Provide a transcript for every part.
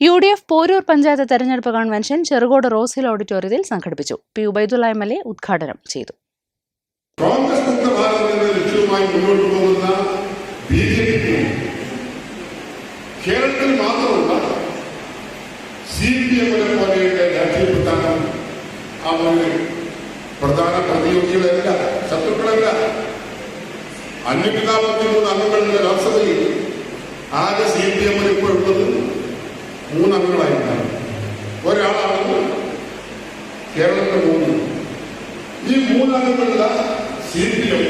U D F Porur panchayat തെരഞ്ഞെടുപ്പ് convention Cherukode rose hill ഓഡിറ്റോറിയത്തിൽ സംഘടിപ്പിച്ചു. P Ubaidulla M L A ഉദ്ഘാടനം ചെയ്തു. കോൺഗ്രസ് കേരളത്തിൽ മാത്രമല്ല പ്രധാന പ്രതിയോഗികളല്ല ശത്രുക്കളല്ല. മൂന്ന് അംഗങ്ങളുടെ ലോക്സഭയിൽ ആകെ സി പി എമ്മിൽ മൂന്ന് അംഗങ്ങളായിട്ടാണ് ഒരാളാണ് കേരളത്തിലെ മൂന്ന്. ഈ മൂന്നംഗങ്ങളുള്ള C P M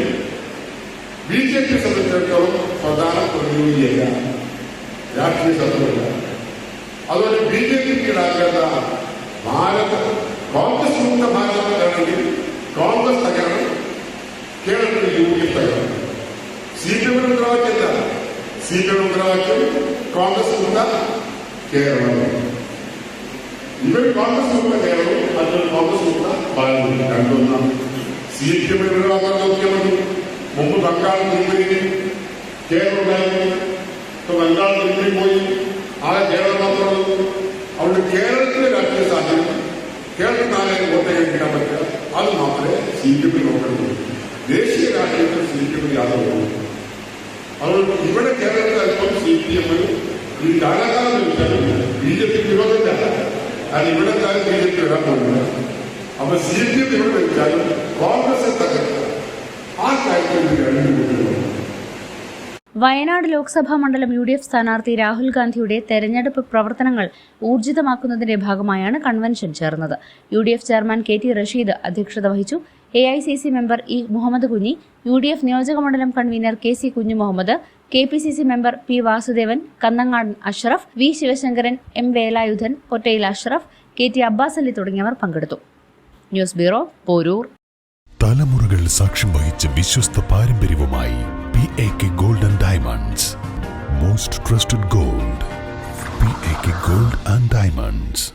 B J P സംബന്ധിച്ചിടത്തോളം പ്രധാന പ്രതിയോഗിയല്ല രാഷ്ട്രീയ ശത്രുവല്ല. അതുപോലെ ബി ജെ പിക്ക് ഇടാക്കേണ്ട ഭാരത കോൺഗ്രസ് മുക്ത ഭാരതം കോൺഗ്രസ് തകരണം കേരളത്തിൽ യു ഡി തകരണം. സി പി എമ്മിന് മുദ്രാവാക്യമല്ല സി പി എം മുദ്രാവാക്യം കോൺഗ്രസ് മുക്ത കേരളം ഇവർ കോൺഗ്രസ് മുക്ത കേരളവും മറ്റൊരു കോൺഗ്രസ് മുക്ത ഭാരതവും രണ്ടൊന്നാണ് സി പി എമ്മിൽ നോക്കിയാൽ മതി മുമ്പ് ബംഗാൾ തിരുപ്പതി കേരളം ഉണ്ടായിരുന്നു ഇപ്പൊ ബംഗാൾ തിരുപ്പതി പോയി ആ കേരളം മാത്രമുള്ളൂ അതുകൊണ്ട് കേരളത്തിലെ രാഷ്ട്രീയ സാഹചര്യം കേരളത്തിൽ നാലായിരം വോട്ട് കിട്ടാൻ പറ്റുക അത് മാത്രമേ സി പി എമ്മിൽ നോക്കുന്നുള്ളൂ ദേശീയ രാഷ്ട്രീയത്തിൽ സി പി എമ്മിൽ യാതൊരു പോകുന്നു അതുകൊണ്ട് ഇവിടെ കേരളത്തിൽ അല്പം സി പി എമ്മിൽ ഈ കാലാകാലം ചോദിച്ചാൽ ബി ജെ പി വിരോധമില്ല അത് ഇവിടെ കാലം ബി ജെ പി വരാൻ പോകുന്നില്ല അപ്പൊ സി പി എം ഇവിടെ വെച്ചാലും കോൺഗ്രസ് ആ കാര്യത്തിൽ വയനാട് ലോക്സഭാ മണ്ഡലം യു ഡി എഫ് സ്ഥാനാർത്ഥി രാഹുൽ ഗാന്ധിയുടെ തെരഞ്ഞെടുപ്പ് പ്രവർത്തനങ്ങൾ ഊർജിതമാക്കുന്നതിന്റെ ഭാഗമായാണ് കൺവെൻഷൻ ചേർന്നത്. U D F chairman K T Rasheed അധ്യക്ഷത വഹിച്ചു. A I C C member E Muhammad Kunhi U D F നിയോജക മണ്ഡലം convener K C Kunju Muhammad K P C C member P Vasudevan Kannangadan Ashraf V Sivasankaran M Velayudhan Pottayil Ashraf K T Abbas Ali തുടങ്ങിയവർ പങ്കെടുത്തു. News bureau Porur. തലമുറകൾ സാക്ഷ്യം വഹിച്ച വിശ്വസ്ത പാരമ്പര്യവുമായി P A K golden diamonds most trusted gold P A K gold and diamonds